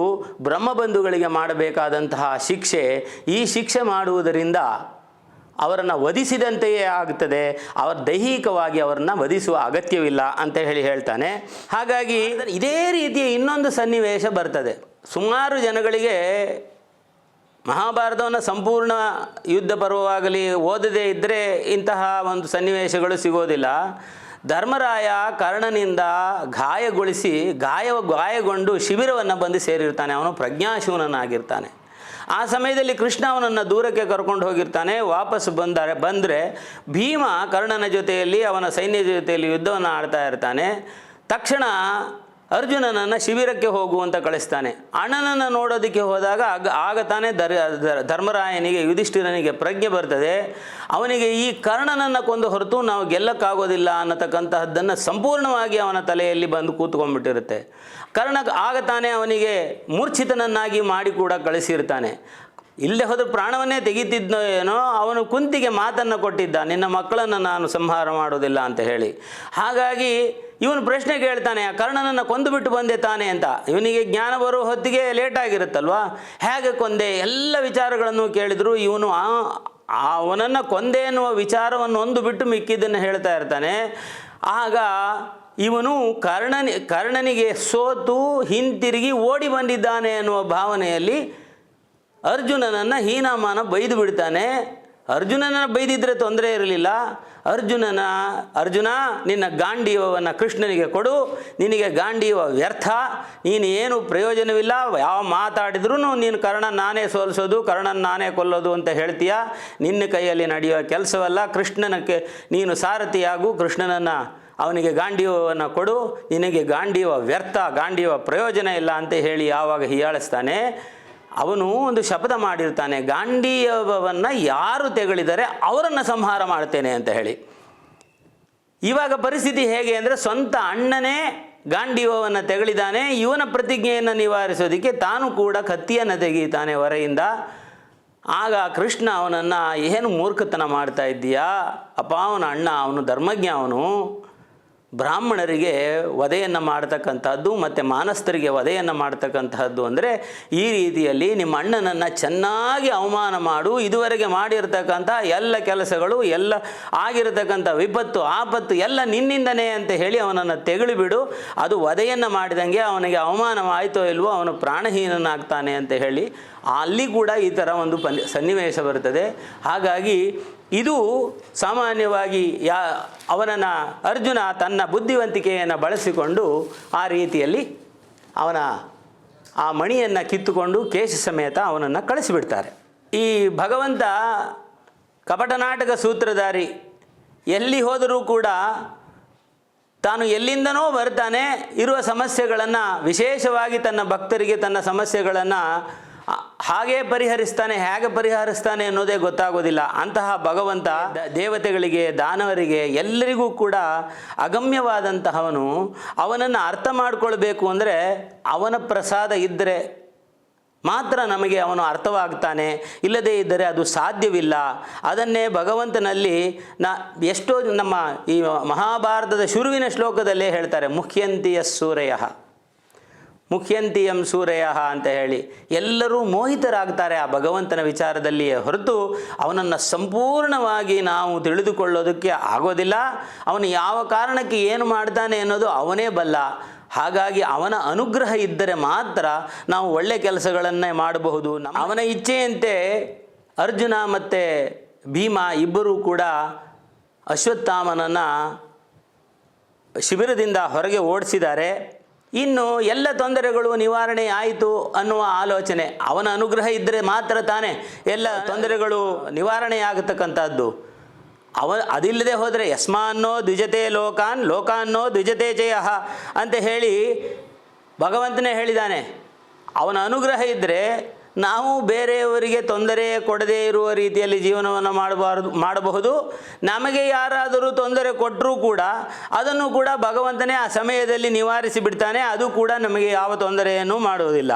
ಬ್ರಹ್ಮಬಂಧುಗಳಿಗೆ ಮಾಡಬೇಕಾದಂತಹ ಶಿಕ್ಷೆ. ಈ ಶಿಕ್ಷೆ ಮಾಡುವುದರಿಂದ ಅವರನ್ನು ವಧಿಸಿದಂತೆಯೇ ಆಗುತ್ತದೆ ಅವರ ದೈಹಿಕವಾಗಿ ಅವರನ್ನು ವಧಿಸುವ ಅಗತ್ಯವಿಲ್ಲ ಅಂತ ಹೇಳಿ ಹೇಳ್ತಾನೆ. ಹಾಗಾಗಿ ಇದೇ ರೀತಿಯ ಇನ್ನೊಂದು ಸನ್ನಿವೇಶ ಬರ್ತದೆ. ಸುಮಾರು ಜನಗಳಿಗೆ ಮಹಾಭಾರತವನ್ನು ಸಂಪೂರ್ಣ ಯುದ್ಧ ಪರ್ವವಾಗಲಿ ಓದದೇ ಇದ್ದರೆ ಇಂತಹ ಒಂದು ಸನ್ನಿವೇಶಗಳು ಸಿಗೋದಿಲ್ಲ. ಧರ್ಮರಾಯ ಕರ್ಣನಿಂದ ಗಾಯಗೊಳಿಸಿ ಗಾಯ, ಗಾಯಗೊಂಡು ಶಿಬಿರವನ್ನು ಬಂದು ಸೇರಿರ್ತಾನೆ. ಅವನು ಪ್ರಜ್ಞಾಶೂನನಾಗಿರ್ತಾನೆ. ಆ ಸಮಯದಲ್ಲಿ ಕೃಷ್ಣ ಅವನನ್ನು ದೂರಕ್ಕೆ ಕರ್ಕೊಂಡು ಹೋಗಿರ್ತಾನೆ. ವಾಪಸ್ಸು ಬಂದರೆ ಬಂದರೆ ಭೀಮ ಕರ್ಣನ ಜೊತೆಯಲ್ಲಿ ಅವನ ಸೈನ್ಯದ ಜೊತೆಯಲ್ಲಿ ಯುದ್ಧವನ್ನು ಆಡ್ತಾ ಇರ್ತಾನೆ. ತಕ್ಷಣ ಅರ್ಜುನನನ್ನು ಶಿಬಿರಕ್ಕೆ ಹೋಗುವಂತ ಕಳಿಸ್ತಾನೆ. ಅಣ್ಣನನ್ನು ನೋಡೋದಕ್ಕೆ ಹೋದಾಗ ಆಗ ಆಗ ತಾನೇ ದರ್- ಧರ್ಮರಾಯನಿಗೆ, ಯುಧಿಷ್ಠಿರನಿಗೆ ಪ್ರಜ್ಞೆ ಬರ್ತದೆ. ಅವನಿಗೆ ಈ ಕರ್ಣನನ್ನು ಕೊಂದು ಹೊರತು ನಾವು ಗೆಲ್ಲಕ್ಕಾಗೋದಿಲ್ಲ ಅನ್ನತಕ್ಕಂತಹದ್ದನ್ನು ಸಂಪೂರ್ಣವಾಗಿ ಅವನ ತಲೆಯಲ್ಲಿ ಬಂದು ಕೂತ್ಕೊಂಡ್ಬಿಟ್ಟಿರುತ್ತೆ. ಕರ್ಣ ಆಗ ತಾನೇ ಅವನಿಗೆ ಮೂರ್ಛಿತನನ್ನಾಗಿ ಮಾಡಿ ಕೂಡ ಕಳಿಸಿರ್ತಾನೆ. ಇಲ್ಲೇ ಹೋದ್ರೆ ಪ್ರಾಣವನ್ನೇ ತೆಗಿತಿದ್ನೋ ಏನೋ, ಅವನು ಕುಂತಿಗೆ ಮಾತನ್ನು ಕೊಟ್ಟಿದ್ದ, ನಿನ್ನ ಮಕ್ಕಳನ್ನು ನಾನು ಸಂಹಾರ ಮಾಡೋದಿಲ್ಲ ಅಂತ ಹೇಳಿ. ಹಾಗಾಗಿ ಇವನು ಪ್ರಶ್ನೆ ಕೇಳ್ತಾನೆ ಆ ಕರ್ಣನನ್ನು ಕೊಂದು ಬಿಟ್ಟು ಬಂದೆ ತಾನೆ ಅಂತ. ಇವನಿಗೆ ಜ್ಞಾನ ಬರೋ ಹೊತ್ತಿಗೆ ಲೇಟ್ ಆಗಿರುತ್ತಲ್ವಾ? ಹೇಗೆ ಕೊಂದೆ? ಎಲ್ಲ ವಿಚಾರಗಳನ್ನು ಕೇಳಿದ್ರು. ಇವನು ಆ, ಅವನನ್ನು ಕೊಂದೆ ಎನ್ನುವ ವಿಚಾರವನ್ನು ಒಂದು ಬಿಟ್ಟು ಮಿಕ್ಕಿದ್ದನ್ನು ಹೇಳ್ತಾ ಇರ್ತಾನೆ. ಆಗ ಇವನು ಕರ್ಣನ, ಕರ್ಣನಿಗೆ ಸೋತು, ಹಿಂತಿರುಗಿ ಓಡಿ ಬಂದಿದ್ದಾನೆ ಅನ್ನುವ ಭಾವನೆಯಲ್ಲಿ ಅರ್ಜುನನನ್ನು ಹೀನಾಮಾನ ಬೈದು ಬಿಡ್ತಾನೆ. ಅರ್ಜುನನ ಬೈದಿದ್ರೆ ತೊಂದರೆ ಇರಲಿಲ್ಲ. ಅರ್ಜುನನ, ಅರ್ಜುನ, ನಿನ್ನ ಗಾಂಡೀವವನ್ನು ಕೃಷ್ಣನಿಗೆ ಕೊಡು. ನಿನಗೆ ಗಾಂಡೀವ ವ್ಯರ್ಥ. ನೀನು ಏನು ಪ್ರಯೋಜನವಿಲ್ಲ. ಯಾವ ಮಾತಾಡಿದ್ರೂ ನೀನು ಕರ್ಣ ನಾನೇ ಸೋಲಿಸೋದು, ಕರ್ಣನ ನಾನೇ ಕೊಲ್ಲೋದು ಅಂತ ಹೇಳ್ತೀಯ. ನಿನ್ನ ಕೈಯಲ್ಲಿ ನಡೆಯುವ ಕೆಲಸವಲ್ಲ. ಕೃಷ್ಣನಕ್ಕೆ ನೀನು ಸಾರಥಿಯಾಗು. ಕೃಷ್ಣನನ್ನು ಅವನಿಗೆ ಗಾಂಡೀವವನ್ನು ಕೊಡು. ನಿನಗೆ ಗಾಂಡೀವ ವ್ಯರ್ಥ, ಗಾಂಡೀವ ಪ್ರಯೋಜನ ಇಲ್ಲ ಅಂತ ಹೇಳಿ ಯಾವಾಗ ಹೀಯಾಳಿಸ್ತಾನೆ? ಅವನು ಒಂದು ಶಪಥ ಮಾಡಿರ್ತಾನೆ, ಗಾಂಡೀಯವನ್ನು ಯಾರು ತೆಗಳಿದರೆ ಅವರನ್ನು ಸಂಹಾರ ಮಾಡ್ತೇನೆ ಅಂತ ಹೇಳಿ. ಇವಾಗ ಪರಿಸ್ಥಿತಿ ಹೇಗೆ ಅಂದರೆ ಸ್ವಂತ ಅಣ್ಣನೇ ಗಾಂಡೀವವನ್ನು ತೆಗಳಿದಾನೆ, ಇವನ ಪ್ರತಿಜ್ಞೆಯನ್ನು ನಿವಾರಿಸೋದಕ್ಕೆ ತಾನು ಕೂಡ ಕತ್ತಿಯನ್ನು ತೆಗೀತಾನೆ ಹೊರೆಯಿಂದ. ಆಗ ಕೃಷ್ಣ ಅವನನ್ನು, ಏನು ಮೂರ್ಖತನ ಮಾಡ್ತಾ ಇದ್ದೀಯಾ? ಅಪ್ಪ, ಅವನ ಅಣ್ಣ, ಅವನು ಧರ್ಮಜ್ಞ ಅವನು. ಬ್ರಾಹ್ಮಣರಿಗೆ ವಧೆಯನ್ನು ಮಾಡ್ತಕ್ಕಂಥದ್ದು ಮತ್ತು ಮಾನಸ್ಥರಿಗೆ ವಧೆಯನ್ನು ಮಾಡ್ತಕ್ಕಂಥದ್ದು ಅಂದರೆ ಈ ರೀತಿಯಲ್ಲಿ ನಿಮ್ಮ ಅಣ್ಣನನ್ನು ಚೆನ್ನಾಗಿ ಅವಮಾನ ಮಾಡು, ಇದುವರೆಗೆ ಮಾಡಿರ್ತಕ್ಕಂಥ ಎಲ್ಲ ಕೆಲಸಗಳು, ಎಲ್ಲ ಆಗಿರತಕ್ಕಂಥ ವಿಪತ್ತು, ಆಪತ್ತು ಎಲ್ಲ ನಿನ್ನಿಂದನೇ ಅಂತ ಹೇಳಿ ಅವನನ್ನು ತೆಗಳಿಬಿಡು ಅದು ವಧೆಯನ್ನು ಮಾಡಿದಂಗೆ ಅವನಿಗೆ ಅವಮಾನವಾಯಿತೋ ಇಲ್ವೋ ಅವನು ಪ್ರಾಣಹೀನನಾಗ್ತಾನೆ ಅಂತ ಹೇಳಿ ಅಲ್ಲಿ ಕೂಡ ಈ ಥರ ಒಂದು ಪನ್ ಸನ್ನಿವೇಶ ಬರ್ತದೆ. ಹಾಗಾಗಿ ಇದು ಸಾಮಾನ್ಯವಾಗಿ ಯಾ, ಅವನನ್ನು ಅರ್ಜುನ ತನ್ನ ಬುದ್ಧಿವಂತಿಕೆಯನ್ನು ಬಳಸಿಕೊಂಡು ಆ ರೀತಿಯಲ್ಲಿ ಅವನ ಆ ಮಣಿಯನ್ನು ಕಿತ್ತುಕೊಂಡು ಕೇಶ ಸಮೇತ ಅವನನ್ನು ಕಳಿಸಿಬಿಡ್ತಾರೆ. ಈ ಭಗವಂತ ಕಪಟನಾಟಕ ಸೂತ್ರಧಾರಿ ಎಲ್ಲಿ ಹೋದರೂ ಕೂಡ ತಾನು ಎಲ್ಲಿಂದನೋ ಬರ್ತಾನೆ, ಇರುವ ಸಮಸ್ಯೆಗಳನ್ನು, ವಿಶೇಷವಾಗಿ ತನ್ನ ಭಕ್ತರಿಗೆ ತನ್ನ ಸಮಸ್ಯೆಗಳನ್ನು ಹಾಗೇ ಪರಿಹರಿಸ್ತಾನೆ, ಹೇಗೆ ಪರಿಹರಿಸ್ತಾನೆ ಅನ್ನೋದೇ ಗೊತ್ತಾಗೋದಿಲ್ಲ. ಅಂತಹ ಭಗವಂತ ದೇವತೆಗಳಿಗೆ, ದಾನವರಿಗೆ ಎಲ್ಲರಿಗೂ ಕೂಡ ಅಗಮ್ಯವಾದಂತಹವನು. ಅವನನ್ನು ಅರ್ಥ ಮಾಡಿಕೊಳ್ಬೇಕು ಅಂದರೆ ಅವನ ಪ್ರಸಾದ ಇದ್ದರೆ ಮಾತ್ರ ನಮಗೆ ಅವನು ಅರ್ಥವಾಗ್ತಾನೆ. ಇಲ್ಲದೇ ಇದ್ದರೆ ಅದು ಸಾಧ್ಯವಿಲ್ಲ. ಅದನ್ನೇ ಭಗವಂತನಲ್ಲಿ ನ, ಎಷ್ಟೋ ನಮ್ಮ ಈ ಮಹಾಭಾರತದ ಶುರುವಿನ ಶ್ಲೋಕದಲ್ಲೇ ಹೇಳ್ತಾರೆ ಮುಖ್ಯಂತಿಯ ಸೂರ್ಯ ಮುಖ್ಯಂತಿಯಂ ಸೂರ್ಯ ಅಂತ ಹೇಳಿ ಎಲ್ಲರೂ ಮೋಹಿತರಾಗ್ತಾರೆ ಆ ಭಗವಂತನ ವಿಚಾರದಲ್ಲಿಯೇ ಹೊರತು ಅವನನ್ನು ಸಂಪೂರ್ಣವಾಗಿ ನಾವು ತಿಳಿದುಕೊಳ್ಳೋದಕ್ಕೆ ಆಗೋದಿಲ್ಲ. ಅವನು ಯಾವ ಕಾರಣಕ್ಕೆ ಏನು ಮಾಡ್ತಾನೆ ಅನ್ನೋದು ಅವನೇ ಬಲ್ಲ. ಹಾಗಾಗಿ ಅವನ ಅನುಗ್ರಹ ಇದ್ದರೆ ಮಾತ್ರ ನಾವು ಒಳ್ಳೆ ಕೆಲಸಗಳನ್ನೇ ಮಾಡಬಹುದು. ಅವನ ಇಚ್ಛೆಯಂತೆ ಅರ್ಜುನ ಮತ್ತು ಭೀಮ ಇಬ್ಬರೂ ಕೂಡ ಅಶ್ವತ್ಥಾಮನನ್ನು ಶಿಬಿರದಿಂದ ಹೊರಗೆ ಓಡಿಸಿದ್ದಾರೆ. ಇನ್ನು ಎಲ್ಲ ತೊಂದರೆಗಳು ನಿವಾರಣೆ ಆಯಿತು ಅನ್ನುವ ಆಲೋಚನೆ. ಅವನ ಅನುಗ್ರಹ ಇದ್ದರೆ ಮಾತ್ರ ತಾನೇ ಎಲ್ಲ ತೊಂದರೆಗಳು ನಿವಾರಣೆ ಆಗತಕ್ಕಂಥದ್ದು. ಅವ, ಅದಿಲ್ಲದೆ ಹೋದರೆ, ಯಸ್ಮಾನ್ನೋ ದ್ವಿಜತೆ ಲೋಕಾನ್, ಲೋಕಾನ್ನೋ ದ್ವಿಜತೆ ಜಯ ಅಂತ ಹೇಳಿ ಭಗವಂತನೇ ಹೇಳಿದ್ದಾನೆ ಅವನ ಅನುಗ್ರಹ ಇದ್ದರೆ ನಾವು ಬೇರೆಯವರಿಗೆ ತೊಂದರೆ ಕೊಡದೇ ಇರುವ ರೀತಿಯಲ್ಲಿ ಜೀವನವನ್ನು ಮಾಡಬಾರದು, ಮಾಡಬಹುದು. ನಮಗೆ ಯಾರಾದರೂ ತೊಂದರೆ ಕೊಟ್ಟರೂ ಕೂಡ ಅದನ್ನು ಕೂಡ ಭಗವಂತನೇ ಆ ಸಮಯದಲ್ಲಿ ನಿವಾರಿಸಿ ಬಿಡ್ತಾನೆ. ಅದು ಕೂಡ ನಮಗೆ ಯಾವ ತೊಂದರೆಯನ್ನು ಮಾಡುವುದಿಲ್ಲ.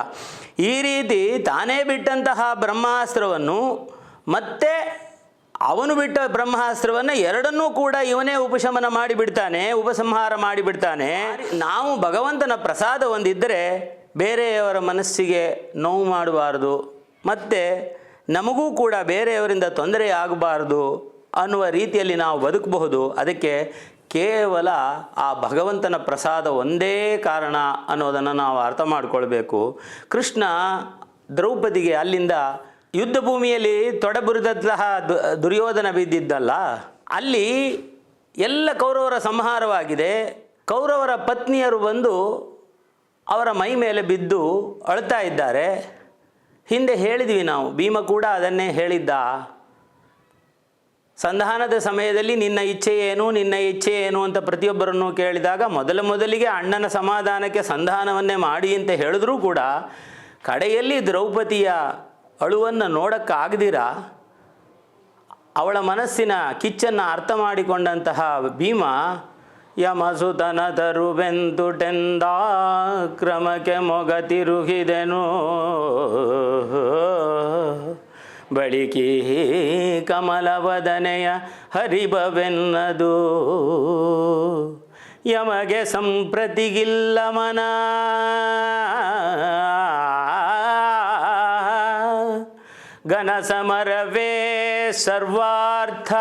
ಈ ರೀತಿ ತಾನೇ ಬಿಟ್ಟಂತಹ ಬ್ರಹ್ಮಾಸ್ತ್ರವನ್ನು ಮತ್ತೆ ಅವನು ಬಿಟ್ಟ ಬ್ರಹ್ಮಾಸ್ತ್ರವನ್ನು ಎರಡನ್ನೂ ಕೂಡ ಇವನೇ ಉಪಶಮನ ಮಾಡಿಬಿಡ್ತಾನೆ, ಉಪಸಂಹಾರ ಮಾಡಿಬಿಡ್ತಾನೆ. ನಾವು ಭಗವಂತನ ಪ್ರಸಾದ ಒಂದಿದ್ದರೆ ಬೇರೆಯವರ ಮನಸ್ಸಿಗೆ ನೋವು ಮಾಡಬಾರ್ದು, ಮತ್ತು ನಮಗೂ ಕೂಡ ಬೇರೆಯವರಿಂದ ತೊಂದರೆ ಆಗಬಾರ್ದು ಅನ್ನುವ ರೀತಿಯಲ್ಲಿ ನಾವು ಬದುಕಬಹುದು. ಅದಕ್ಕೆ ಕೇವಲ ಆ ಭಗವಂತನ ಪ್ರಸಾದ ಒಂದೇ ಕಾರಣ ಅನ್ನೋದನ್ನು ನಾವು ಅರ್ಥ ಮಾಡಿಕೊಳ್ಬೇಕು. ಕೃಷ್ಣ ದ್ರೌಪದಿಗೆ ಅಲ್ಲಿಂದ ಯುದ್ಧ ಭೂಮಿಯಲ್ಲಿ ತೊಡಬುರಿದಂತಹ ದುರ್ಯೋಧನ ಬಿದ್ದಿದ್ದಲ್ಲ, ಅಲ್ಲಿ ಎಲ್ಲ ಕೌರವರ ಸಂಹಾರವಾಗಿದೆ. ಕೌರವರ ಪತ್ನಿಯರು ಬಂದು ಅವರ ಮೈ ಮೇಲೆ ಬಿದ್ದು ಅಳ್ತಾ ಇದ್ದಾರೆ. ಹಿಂದೆ ಹೇಳಿದ್ವಿ ನಾವು, ಭೀಮ ಕೂಡ ಅದನ್ನೇ ಹೇಳಿದ್ದ. ಸಂಧಾನದ ಸಮಯದಲ್ಲಿ ನಿನ್ನ ಇಚ್ಛೆ ಏನು, ನಿನ್ನ ಇಚ್ಛೆ ಏನು ಅಂತ ಪ್ರತಿಯೊಬ್ಬರನ್ನು ಕೇಳಿದಾಗ ಮೊದಲ ಮೊದಲಿಗೆ ಅಣ್ಣನ ಸಮಾಧಾನಕ್ಕೆ ಸಂಧಾನವನ್ನೇ ಮಾಡಿ ಅಂತ ಹೇಳಿದ್ರೂ ಕೂಡ ಕಡೆಯಲ್ಲಿ ದ್ರೌಪದಿಯ ಅಳುವನ್ನು ನೋಡೋಕ್ಕಾಗದಿರ, ಅವಳ ಮನಸ್ಸಿನ ಕಿಚ್ಚನ್ನು ಅರ್ಥ ಮಾಡಿಕೊಂಡಂತಹ ಭೀಮ ಕ್ರಮಕ್ಕೆ ಮೊಗ ತಿರುಗಿದೆನು ಬಳಿಕಿ ಕಮಲವದನೆಯ ಹರಿಬವೆನ್ನದು ಯಮಗೆ ಸಂಪ್ರತಿಗಿಲ್ಲ ಮನ ಘನ ಸಮರವೇ ಸರ್ವಾರ್ಥ.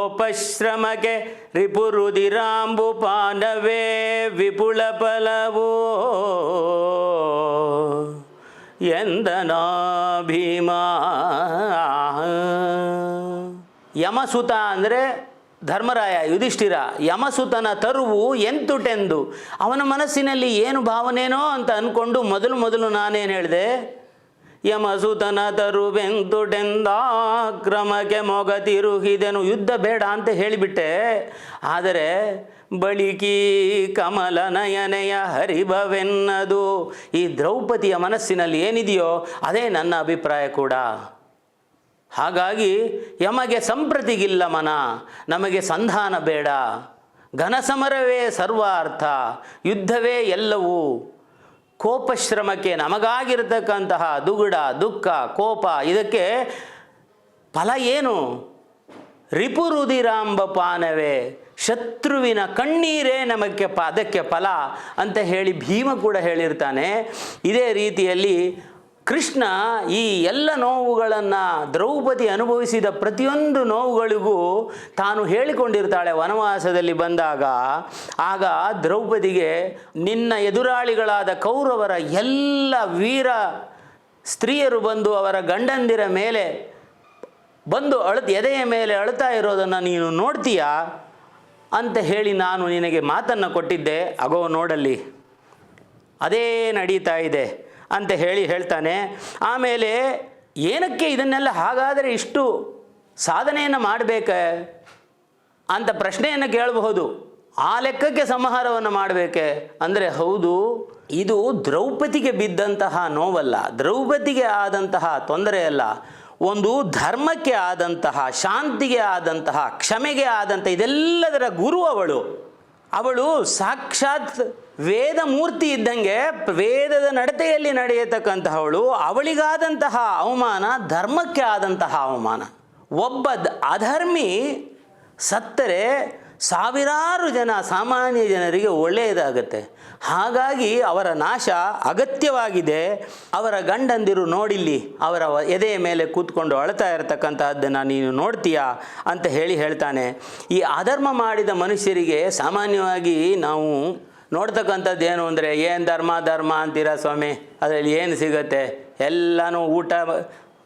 ಕೋಪಶ್ರಮಕ್ಕೆ ರಿಪುರುದಿರಾಂಬು ಪಾನವೇ ವಿಪುಲ ಫಲವೋ. ಎಂದನಾ ಭೀಮಾ ಯಮಸುತ ಅಂದರೆ ಧರ್ಮರಾಯ, ಯುಧಿಷ್ಠಿರ. ಯಮಸುತನ ತರುವು ಎಂತುಟೆಂದು. ಅವನ ಮನಸ್ಸಿನಲ್ಲಿ ಏನು ಭಾವನೆನೋ ಅಂತ ಅಂದ್ಕೊಂಡು ಮೊದಲು ಮೊದಲು ನಾನೇನು ಹೇಳಿದೆ? ಯಮಸುತನ ತರುವೆಂತುಟೆಂದ ಕ್ರಮಕ್ಕೆ ಮೊಗ ತಿರುಗಿದೆನು ಯುದ್ಧ ಬೇಡ ಅಂತ ಹೇಳಿಬಿಟ್ಟೆ. ಆದರೆ ಬಳಿಕಿ ಕಮಲ ನಯನೆಯ ಹರಿಭವೆನ್ನದು. ಈ ದ್ರೌಪದಿಯ ಮನಸ್ಸಿನಲ್ಲಿ ಏನಿದೆಯೋ ಅದೇ ನನ್ನ ಅಭಿಪ್ರಾಯ ಕೂಡ. ಹಾಗಾಗಿ ಯಮಗೆ ಸಂಪ್ರತಿಗಿಲ್ಲ ಮನ. ನಮಗೆ ಸಂಧಾನ ಬೇಡ. ಘನಸಮರವೇ ಸರ್ವಾರ್ಥ. ಯುದ್ಧವೇ ಎಲ್ಲವೂ. ಕೋಪಶ್ರಮಕ್ಕೆ ನಮಗಾಗಿರ್ತಕ್ಕಂತಹ ದುಗುಡ, ದುಃಖ, ಕೋಪ, ಇದಕ್ಕೆ ಫಲ ಏನು? ಪಾನವೇ, ಶತ್ರುವಿನ ಕಣ್ಣೀರೇ ನಮಗೆ ಅದಕ್ಕೆ ಫಲ ಅಂತ ಹೇಳಿ ಭೀಮ ಕೂಡ ಹೇಳಿರ್ತಾನೆ. ಇದೇ ರೀತಿಯಲ್ಲಿ ಕೃಷ್ಣ ಈ ಎಲ್ಲ ನೋವುಗಳನ್ನು ದ್ರೌಪದಿ ಅನುಭವಿಸಿದ ಪ್ರತಿಯೊಂದು ನೋವುಗಳಿಗೂ ತಾನು ಹೇಳಿಕೊಂಡಿರ್ತಾಳೆ ವನವಾಸದಲ್ಲಿ ಬಂದಾಗ. ಆಗ ದ್ರೌಪದಿಗೆ ನಿನ್ನ ಎದುರಾಳಿಗಳಾದ ಕೌರವರ ಎಲ್ಲ ವೀರ ಸ್ತ್ರೀಯರು ಬಂದು ಅವರ ಗಂಡಂದಿರ ಮೇಲೆ ಬಂದು ಅಳತ್ ಎದೆಯ ಮೇಲೆ ಅಳ್ತಾ ಇರೋದನ್ನು ನೀನು ನೋಡ್ತೀಯಾ? ಅಂತ ಹೇಳಿ ನಾನು ನಿನಗೆ ಮಾತನ್ನು ಕೊಟ್ಟಿದ್ದೆ. ಅಗೋ ನೋಡಲ್ಲಿ. ಅದೇ ನಡೀತಾ ಇದೆ. ಅಂತ ಹೇಳಿ ಹೇಳ್ತಾನೆ. ಆಮೇಲೆ ಏನಕ್ಕೆ ಇದನ್ನೆಲ್ಲ ಹಾಗಾದರೆ ಇಷ್ಟು ಸಾಧನೆಯನ್ನು ಮಾಡಬೇಕೆ ಅಂತ ಪ್ರಶ್ನೆಯನ್ನು ಕೇಳಬಹುದು. ಆ ಲೆಕ್ಕಕ್ಕೆ ಸಂಹಾರವನ್ನು ಮಾಡಬೇಕೆ? ಅಂದರೆ ಹೌದು, ಇದು ದ್ರೌಪದಿಗೆ ಬಿದ್ದಂತಹ ನೋವಲ್ಲ, ದ್ರೌಪದಿಗೆ ಆದಂತಹ ತೊಂದರೆ ಅಲ್ಲ, ಒಂದು ಧರ್ಮಕ್ಕೆ ಆದಂತಹ, ಶಾಂತಿಗೆ ಆದಂತಹ, ಕ್ಷಮೆಗೆ ಆದಂತಹ ಇದೆಲ್ಲದರ ಗುರು ಅವಳು. ಅವಳು ಸಾಕ್ಷಾತ್ ವೇದ ಮೂರ್ತಿ ಇದ್ದಂಗೆ ವೇದದ ನಡತೆಯಲ್ಲಿ ನಡೆಯತಕ್ಕಂತಹವಳು ಅವಳಿಗಾದಂತಹ ಅವಮಾನ, ಧರ್ಮಕ್ಕೆ ಆದಂತಹ ಅವಮಾನ. ಒಬ್ಬ ಅಧರ್ಮಿ ಸತ್ತರೆ ಸಾವಿರಾರು ಜನ ಸಾಮಾನ್ಯ ಜನರಿಗೆ ಒಳ್ಳೆಯದಾಗತ್ತೆ. ಹಾಗಾಗಿ ಅವರ ನಾಶ ಅಗತ್ಯವಾಗಿದೆ. ಅವರ ಗಂಡಂದಿರು ನೋಡಿಲ್ಲಿ, ಅವರ ಎದೆಯ ಮೇಲೆ ಕೂತ್ಕೊಂಡು ಅಳ್ತಾ ಇರತಕ್ಕಂತಹದ್ದನ್ನು ನೀನು ನೋಡ್ತೀಯಾ ಅಂತ ಹೇಳಿ ಹೇಳ್ತಾನೆ. ಈ ಅಧರ್ಮ ಮಾಡಿದ ಮನುಷ್ಯರಿಗೆ ಸಾಮಾನ್ಯವಾಗಿ ನಾವು ನೋಡ್ತಕ್ಕಂಥದ್ದು ಏನು ಅಂದರೆ, ಏನು ಧರ್ಮ ಧರ್ಮ ಅಂತೀರಾ ಸ್ವಾಮಿ? ಅದರಲ್ಲಿ ಏನು ಸಿಗುತ್ತೆ? ಎಲ್ಲನೂ ಊಟ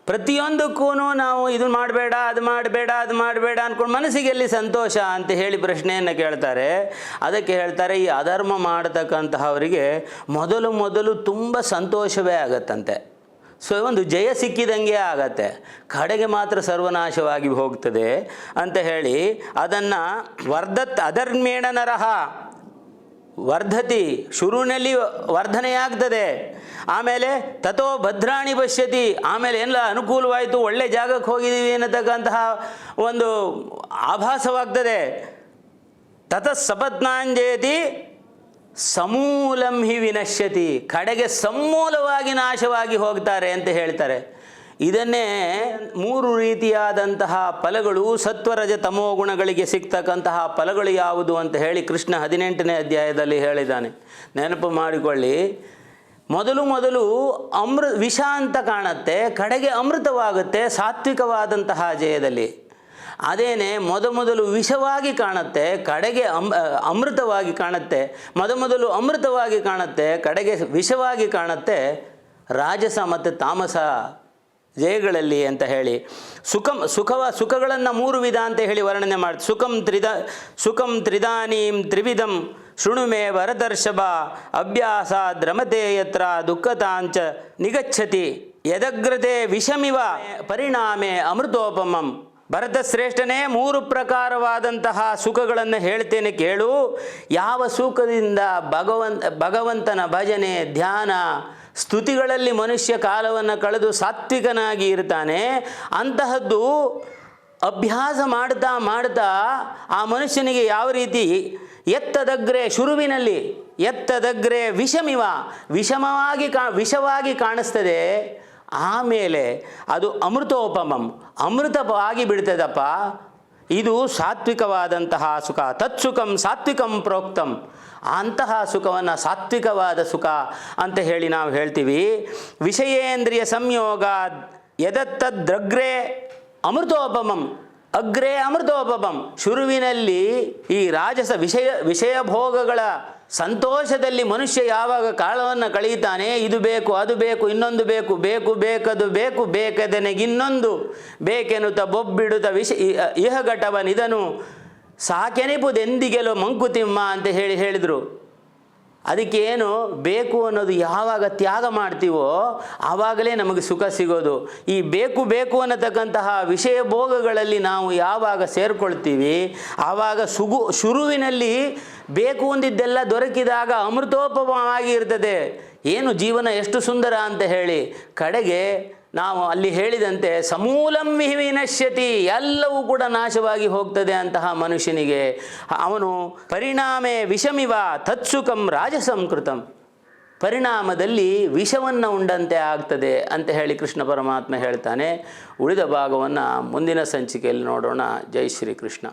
ಪ್ರತಿಯೊಂದಕ್ಕೂ ನಾವು ಇದು ಮಾಡಬೇಡ, ಅದು ಮಾಡಬೇಡ ಅದು ಮಾಡಬೇಡ ಅಂದ್ಕೊಂಡು ಮನಸ್ಸಿಗೆ ಎಲ್ಲಿ ಸಂತೋಷ ಅಂತ ಹೇಳಿ ಪ್ರಶ್ನೆಯನ್ನು ಕೇಳ್ತಾರೆ. ಅದಕ್ಕೆ ಹೇಳ್ತಾರೆ, ಈ ಅಧರ್ಮ ಮಾಡತಕ್ಕಂತಹವರಿಗೆ ಮೊದಲು ಮೊದಲು ತುಂಬ ಸಂತೋಷವೇ ಆಗತ್ತಂತೆ. ಸೊ, ಒಂದು ಜಯ ಸಿಕ್ಕಿದಂಗೆ ಆಗತ್ತೆ. ಕಡೆಗೆ ಮಾತ್ರ ಸರ್ವನಾಶವಾಗಿ ಹೋಗ್ತದೆ ಅಂತ ಹೇಳಿ ಅದನ್ನು ವರ್ಧತ್ ಅಧರ್ಮೇಣ ನರಹ ವರ್ಧತಿ, ಶುರುವಿನಲ್ಲಿ ವರ್ಧನೆಯಾಗ್ತದೆ. ಆಮೇಲೆ ತಥೋ ಭದ್ರಾಣಿ ಪಶ್ಯತಿ. ಆಮೇಲೆ ಎಲ್ಲ ಅನುಕೂಲವಾಯಿತು, ಒಳ್ಳೆ ಜಾಗಕ್ಕೆ ಹೋಗಿದ್ದೀವಿ ಅನ್ನತಕ್ಕಂತಹ ಒಂದು ಆಭಾಸವಾಗ್ತದೆ. ತತಃ ಸಪತ್ನಾಂಜಯತಿ ಸಮೂಲಂ ಹಿ ವಿನಶ್ಯತಿ. ಕಡೆಗೆ ಸಮೂಲವಾಗಿ ನಾಶವಾಗಿ ಹೋಗ್ತಾರೆ ಅಂತ ಹೇಳ್ತಾರೆ. ಇದನ್ನೇ ಮೂರು ರೀತಿಯಾದಂತಹ ಫಲಗಳು ಸತ್ವರಜ ತಮೋ ಗುಣಗಳಿಗೆ ಸಿಗ್ತಕ್ಕಂತಹ ಫಲಗಳು ಯಾವುದು ಅಂತ ಹೇಳಿ ಕೃಷ್ಣ ಹದಿನೆಂಟನೇ ಅಧ್ಯಾಯದಲ್ಲಿ ಹೇಳಿದ್ದಾನೆ. ನೆನಪು ಮಾಡಿಕೊಳ್ಳಿ. ಮೊದಲು ಮೊದಲು ಅಮೃ ವಿಷ ಅಂತ ಕಾಣುತ್ತೆ, ಕಡೆಗೆ ಅಮೃತವಾಗುತ್ತೆ, ಸಾತ್ವಿಕವಾದಂತಹ ಜಯದಲ್ಲಿ. ಅದೇನೆ ಮೊದಮೊದಲು ವಿಷವಾಗಿ ಕಾಣುತ್ತೆ, ಕಡೆಗೆ ಅಮ್ ಅಮೃತವಾಗಿ ಕಾಣುತ್ತೆ ಮೊದಮೊದಲು ಅಮೃತವಾಗಿ ಕಾಣುತ್ತೆ, ಕಡೆಗೆ ವಿಷವಾಗಿ ಕಾಣುತ್ತೆ, ರಾಜಸ ಮತ್ತು ತಾಮಸ ಜಯಗಳಲ್ಲಿ ಅಂತ ಹೇಳಿ ಸುಖಂ, ಸುಖವ, ಸುಖಗಳನ್ನು ಮೂರು ವಿಧ ಅಂತ ಹೇಳಿ ವರ್ಣನೆ ಮಾಡಿ, ಸುಖಂ ತ್ರಿದ ಸುಖಂ ತ್ರಿದಾನೀಂ ತ್ರಿವಿಧಂ ಶೃಣುಮೆ ವರದರ್ಶಭ ಅಭ್ಯಾಸ ದ್ರಮತೆ ಯತ್ರ ದುಃಖತಾಂಚ ನಿಗಚ್ಚತಿ ಯದಗ್ರತೆ ವಿಷಮಿವ, ಪರಿಣಾಮೆ ಅಮೃತೋಪಮಂ. ಭರತ ಶ್ರೇಷ್ಠನೇ ಮೂರು ಪ್ರಕಾರವಾದಂತಹ ಸುಖಗಳನ್ನು ಹೇಳ್ತೇನೆ ಕೇಳು. ಯಾವ ಸುಖದಿಂದ ಭಗವಂತ ಭಗವಂತನ ಭಜನೆ, ಧ್ಯಾನ ಸ್ತುತಿಗಳಲ್ಲಿ ಮನುಷ್ಯ ಕಾಲವನ್ನು ಕಳೆದು ಸಾತ್ವಿಕನಾಗಿ ಇರ್ತಾನೆ, ಅಂತಹದ್ದು ಅಭ್ಯಾಸ ಮಾಡ್ತಾ ಮಾಡ್ತಾ ಆ ಮನುಷ್ಯನಿಗೆ ಯಾವ ರೀತಿ ಎತ್ತದಗ್ರೆ ಶುರುವಿನಲ್ಲಿ, ಎತ್ತದಗ್ರೆ ವಿಷಮಿವ, ವಿಷಮವಾಗಿ ಕಾ, ವಿಷವಾಗಿ ಕಾಣಿಸ್ತದೆ, ಆಮೇಲೆ ಅದು ಅಮೃತೋಪಮಂ ಅಮೃತವಾಗಿ ಬಿಡ್ತದಪ್ಪ ಇದು ಸಾತ್ವಿಕವಾದಂತಹ ಸುಖ, ತತ್ಸುಖಂ ಸಾತ್ವಿಕಂ ಪ್ರೋಕ್ತಂ. ಅಂತಹ ಸುಖವನ್ನು ಸಾತ್ವಿಕವಾದ ಸುಖ ಅಂತ ಹೇಳಿ ನಾವು ಹೇಳ್ತೀವಿ. ವಿಷಯೇಂದ್ರಿಯ ಸಂಯೋಗ ಯದತ್ತದ್ರಗ್ರೆ ಅಮೃತೋಪಮಂ. ಅಗ್ರೇ ಅಮೃತೋಪಮಂ. ಶುರುವಿನಲ್ಲಿ ಈ ರಾಜಸ ವಿಷಯ ವಿಷಯ ಭೋಗಗಳ ಸಂತೋಷದಲ್ಲಿ ಮನುಷ್ಯ ಯಾವಾಗ ಕಾಲವನ್ನು ಕಳೆಯುತ್ತಾನೆ, ಇದು ಬೇಕು, ಅದು ಬೇಕು, ಇನ್ನೊಂದು ಬೇಕು ಬೇಕು, ಬೇಕದು ಬೇಕು, ಬೇಕದನೆಗಿನ್ನೊಂದು, ಬೇಕೆನ್ನುತ್ತ ಬೊಬ್ಬಿಡುತ್ತ ವಿಷ ಇಹಘಟವನಿದನು ಸಾಕೆನಿಪುದೆಂದಿಗೆಲೋ ಮಂಕುತಿಮ್ಮ ಅಂತ ಹೇಳಿ ಹೇಳಿದರು. ಅದಕ್ಕೆ ಏನು ಬೇಕು ಅನ್ನೋದು ಯಾವಾಗ ತ್ಯಾಗ ಮಾಡ್ತೀವೋ ಆವಾಗಲೇ ನಮಗೆ ಸುಖ ಸಿಗೋದು. ಈ ಬೇಕು ಬೇಕು ಅನ್ನತಕ್ಕಂತಹ ವಿಷಯ ಭೋಗಗಳಲ್ಲಿ ನಾವು ಯಾವಾಗ ಸೇರಿಕೊಳ್ತೀವಿ, ಆವಾಗ ಸುಗು ಶುರುವಿನಲ್ಲಿ ಬೇಕು ಅಂದಿದ್ದೆಲ್ಲ ದೊರಕಿದಾಗ ಅಮೃತೋಪಮವಾಗಿ ಇರ್ತದೆ. ಏನು ಜೀವನ ಎಷ್ಟು ಸುಂದರ ಅಂತ ಹೇಳಿ, ಕಡೆಗೆ ನಾವು ಅಲ್ಲಿ ಹೇಳಿದಂತೆ, ಸಮೂಲಂ ವಿನಶ್ಯತಿ, ಎಲ್ಲವೂ ಕೂಡ ನಾಶವಾಗಿ ಹೋಗ್ತದೆ ಅಂತಹ ಮನುಷ್ಯನಿಗೆ. ಅವನು ಪರಿಣಾಮೆ ವಿಷಮಿವ, ತತ್ಸುಖಂ ರಾಜಸಂಕೃತಂ ಪರಿಣಾಮದಲ್ಲಿ ವಿಷವನ್ನು ಉಂಡಂತೆ ಆಗ್ತದೆ ಅಂತ ಹೇಳಿ ಕೃಷ್ಣ ಪರಮಾತ್ಮ ಹೇಳ್ತಾನೆ. ಉಳಿದ ಭಾಗವನ್ನು ಮುಂದಿನ ಸಂಚಿಕೆಯಲ್ಲಿ ನೋಡೋಣ. ಜೈ ಶ್ರೀ ಕೃಷ್ಣ